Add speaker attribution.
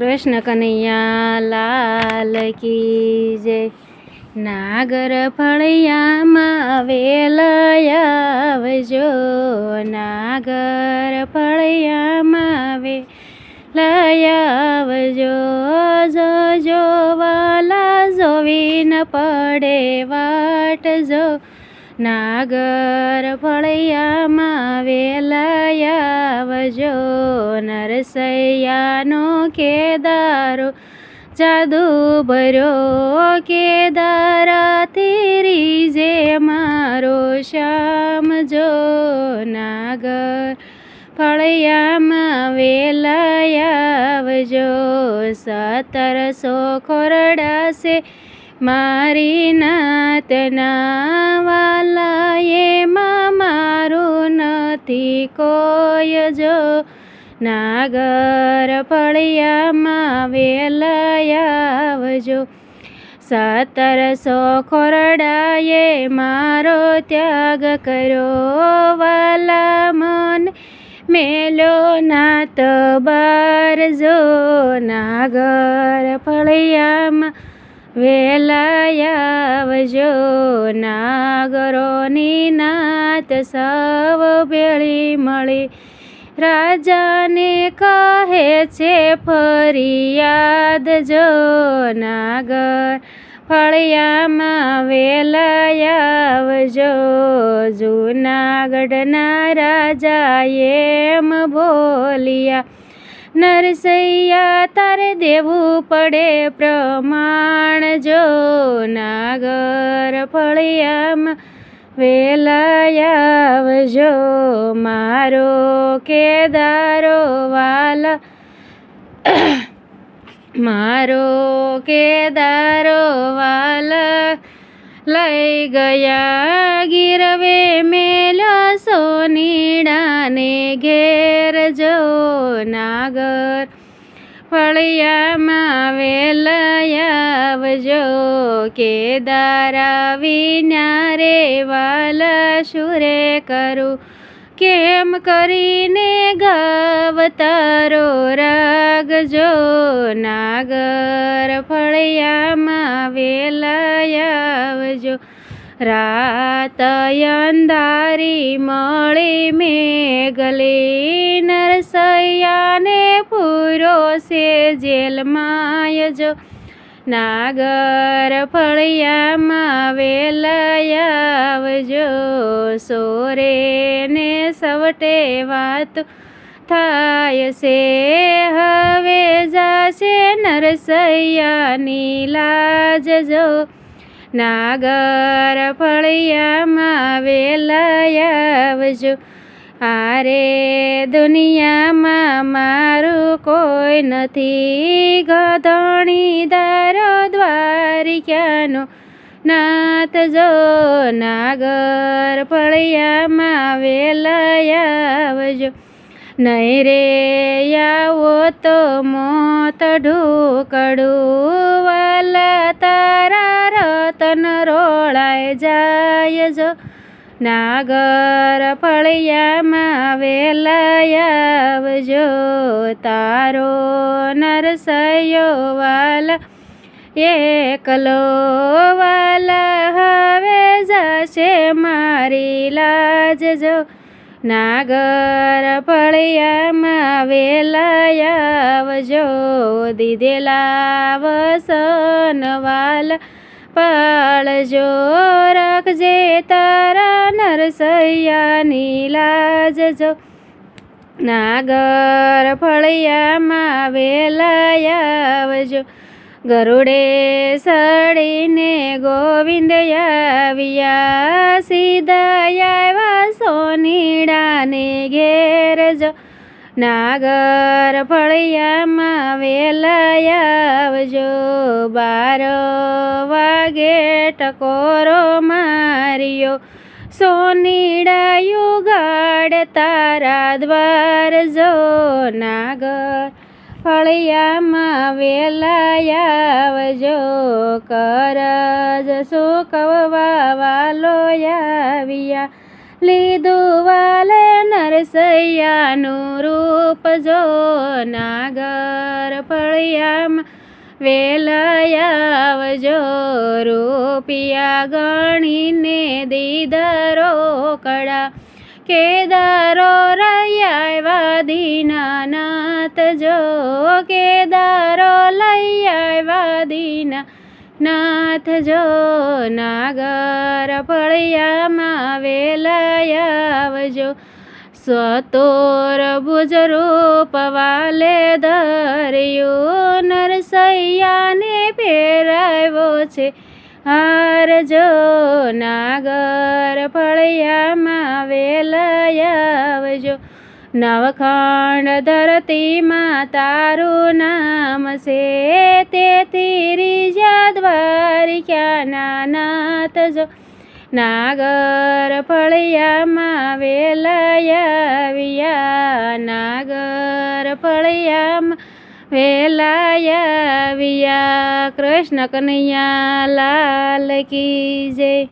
Speaker 1: કૃષ્ણ કનૈયા લાલ કી જય. નાગર ફળિયામાં વેલયાવજો નાગર ફળિયામાં વે લયાવજો જોવાલા જોવી ન પડે વાટ નાગર ફળિયામાં વેલાયાવજો નરસૈયાનો કેદારો જાદુ ભર્યો કેદારા તેરી જે મારો શ્યામ જો નાગર ફળિયામાં વેલાયાવજો સતરસો ખોરડાશે મારી નાતના વાલા એમાં મારું નથી કોઈ જો. નાગર ફળિયામાં વેલાયાવજો સતરસો ખોરડાએ મારો ત્યાગ કર્યો. વાલા મન મેલો નાત બાર જો નાગર ફળિયામાં વેલાયાવજો નાગરોની નાત સવ ભેળી મળી. રાજાને કહે છે, ફરિયાદ જો નાગર, ફળિયામાં વેલાયાવજો જૂનાગઢના રાજા એમ બોલ્યા નરસૈયા, તારે દેવું પડે પ્રમાણ જો નાગર ફળિયામાં વેલાયાવજો. મારો કેદારો વાલા, મારો કેદારો વાલા લઈ ગયા ગીરવે મેલો સોનીડાને ઘેર જો નાગર. ફળિયામાં વેલયાવજો કેદારા વિના રે વાલા શુરે કરું. કેમ કરીને ગાવતારો રાગજો નાગર? ફળિયામાં વેલાયાવજો રાત અંધારી મળી મેઘલી નરસૈયાને પૂરો છે જેલમાં જો. નાગર ફળિયામાં વેલાયાવજો સોરે ને સવટે વાત થાય છે. હવે જાશે નરસૈયાની લાજ જો. નાગર ફળિયામાં વેલાયાવજો આરે દુનિયામાં મારું કોઈ નથી. ગધણી દારો દ્વારિકાનો નાથ જો. નાગર ફળિયામાં વેલાયાવજો નહીં રે આવો તો મોત ઢોકડું વાલા તારા રતન રોળાય જાય જો નાગર ફળિયામાં વેલાયાવજો તારો નરસયો વાલા એકલો વાલા હવે જશે મારી લાજ જો નાગર ફળિયામાં વેલાયાવજો દીધેલા વસન વાલા પાળજો, રાખજે તારા નરસૈયાની લાજજો. નાગર ફળિયામાં વેલાયાવજો ગરુડે સડીને ગોવિંદ આવ્યા સીધા આવ્યા સોનીડાને ઘેર જો નાગર ફળિયામાં વેલાય આવજો. બાર વાગે ટકોરો માર્યો. સોનીડાયું ગાડ તારા દ્વાર જો નાગર ફળિયામાં વેલાયાવજો કરજ સુકવવા વાલો આવ્યા. લીધું વાલે નરસૈયાનું રૂપ જો નાગર ફળિયામાં વેલાયાવજો રૂપિયા ગણીને દીદરો કડા કેદારો રૈયા દીનાનાથ જો કેદારો લઈ આવ્યા દીના નાથ જો નાગર ફળિયામાં વેલાયાવજો ભુજ રૂપ વાલે ધર્યો નરસૈયાને પહેરાવ્યો છે હાર જો નાગર ફળિયામાં વેલાયાવજો નવખંડ ધરતીમાં તારું નામ છે તેથી રીજા દ્વારિકાના નાથ જો. નાગર ફળિયામાં વેલાયાવિયા નાગર ફળિયામાં વેલાયાવિયા કૃષ્ણ કનૈયા લાલ કી જય.